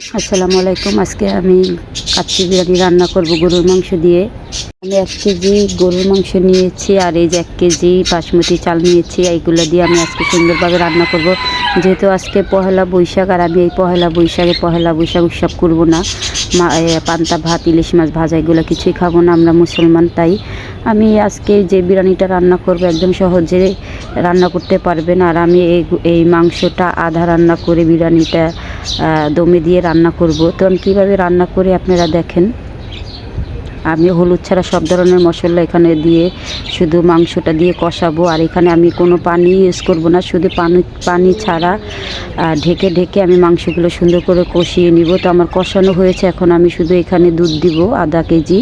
আসসালামু আলাইকুম। আজকে আমি কাচ্চি বিরিয়ানি রান্না করব গরুর মাংস দিয়ে। আমি এক কেজি গরুর মাংস নিয়েছি আর এই যে এক কেজি বাসমতি চাল নিয়েছি, এইগুলো দিয়ে আমি আজকে সুন্দরভাবে রান্না করব। যেহেতু আজকে পহেলা বৈশাখ আর আমি এই পহেলা বৈশাখে পহেলা বৈশাখ উৎসব করব না। পান্তা ভাত, ইলিশ মাছ ভাজা, এগুলো কিছুই খাব না, আমরা মুসলমান, তাই আমি আজকে যে বিরিয়ানিটা রান্না করব একদম সহজে রান্না করতে পারবেন আর আমি এই এই মাংসটা আধা রান্না করে বিরিয়ানিটা দমে দিয়ে রান্না করব। তো আমি কীভাবে রান্না করি আপনারা দেখেন। আমি হলুদ ছাড়া সব ধরনের মশলা এখানে দিয়ে শুধু মাংসটা দিয়ে কষাবো। আর এখানে আমি কোনো পানি ইউজ করব না, শুধু পানি পানি ছাড়া ঢেকে ঢেকে আমি মাংসগুলো সুন্দর করে কষিয়ে নিব। তো আমার কষানো হয়েছে, এখন আমি শুধু এখানে দুধ দিব, আধা কেজি।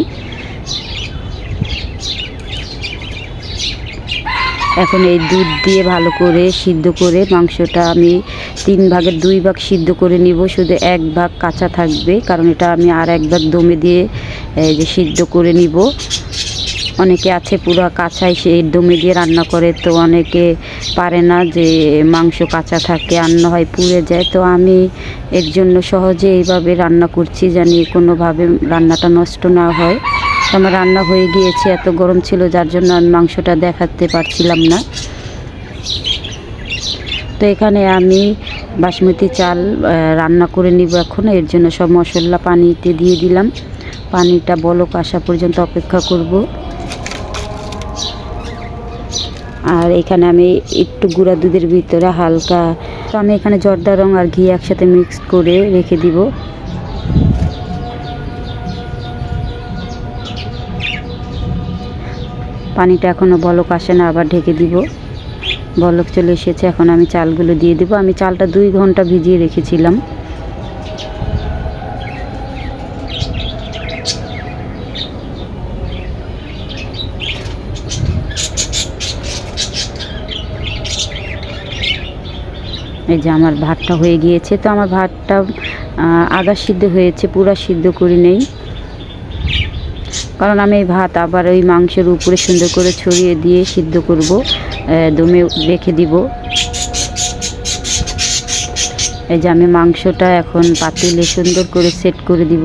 এখন এই দুধ দিয়ে ভালো করে সিদ্ধ করে মাংসটা আমি তিন ভাগের দুই ভাগ সিদ্ধ করে নিব, শুধু এক ভাগ কাঁচা থাকবে, কারণ এটা আমি আর এক ভাগ দমে দিয়ে যে সিদ্ধ করে নিব। অনেকে আছে পুরো কাঁচাই সে দমে দিয়ে রান্না করে, তো অনেকে পারে না যে মাংস কাঁচা থাকে রান্না হয় পুড়ে যায়। তো আমি এর জন্য সহজে এইভাবে রান্না করছি, জানি কোনোভাবে রান্নাটা নষ্ট না হয়। আমার রান্না হয়ে গিয়েছে, এত গরম ছিল, যার জন্য আমি মাংসটা দেখাতে পারছিলাম না। তো এখানে আমি বাসমতি চাল রান্না করে নিব এখন। এর জন্য সব মশলা পানিতে দিয়ে দিলাম। পানিটা বলক আসা পর্যন্ত অপেক্ষা করব। আর এখানে আমি একটু গুঁড়া দুধের ভিতরে হালকা, তো আমি এখানে জর্দা রং আর ঘি একসাথে মিক্স করে রেখে দিব। পানিটা এখনও বলক আসে না, আবার ঢেকে দিব। বলক চলে এসেছে, এখন আমি চালগুলো দিয়ে দিব। আমি চালটা দুই ঘণ্টা ভিজিয়ে রেখেছিলাম। এই যে আমার ভাতটা হয়ে গিয়েছে, তো আমার ভাতটা আধা সিদ্ধ হয়েছে, পুরা সিদ্ধ করি নেই। কারণ আমি ভাত আবার ওই মাংসের উপরে সুন্দর করে ছড়িয়ে দিয়ে সিদ্ধ করব দমে রেখে দিব। এই যে আমি মাংসটা এখন পাতিলে সুন্দর করে সেট করে দিব।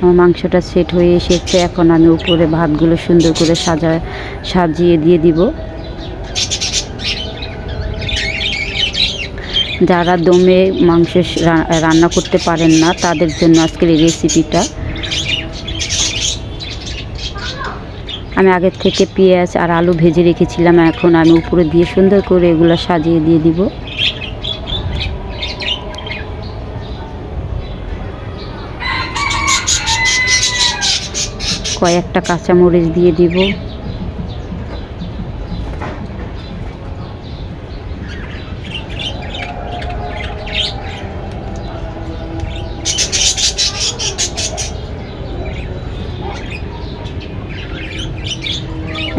আমার মাংসটা সেট হয়ে এসেছে, এখন আমি উপরে ভাতগুলো সুন্দর করে সাজা, সাজিয়ে দিয়ে দিব। যারা দমে মাংস রান্না করতে পারেন না, তাদের জন্য আজকের এই রেসিপিটা আমি আগের থেকে পেঁয়াজ আর আলু ভেজে রেখেছিলাম, এখন আমি উপরে দিয়ে সুন্দর করে এগুলো সাজিয়ে দিয়ে দিব। কয়েকটা কাঁচামরিচ দিয়ে দিব।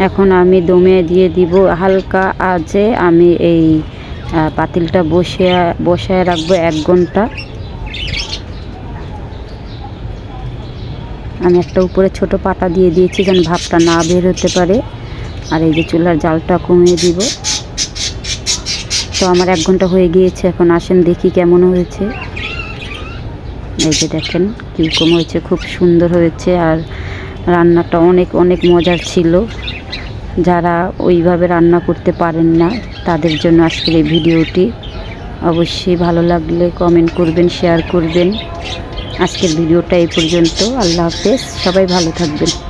এখন আমি দমে দিয়ে দিব, হালকা আজে আমি এই পাতিলটা বসিয়ে, বসায় রাখব এক ঘণ্টা। আমি একটা উপরে ছোট পাটা দিয়ে দিয়েছি যেন ভাবটা না বের হতে পারে। আর এই যে চুলার জালটা কমিয়ে দিব। তো আমার এক ঘণ্টা হয়ে গিয়েছে, এখন আসেন দেখি কেমন হয়েছে। এই যে দেখেন কীরকম হয়েছে, খুব সুন্দর হয়েছে। আর রান্নাটা অনেক অনেক মজার ছিল। যারা ওইভাবে রান্না করতে পারেন না, তাদের জন্য আজকের এই ভিডিওটি। অবশ্যই ভালো লাগলে কমেন্ট করবেন শেয়ার করবেন। আজকের ভিডিওটা এই পর্যন্ত। আল্লাহ হাফেজ। সবাই ভালো থাকবেন।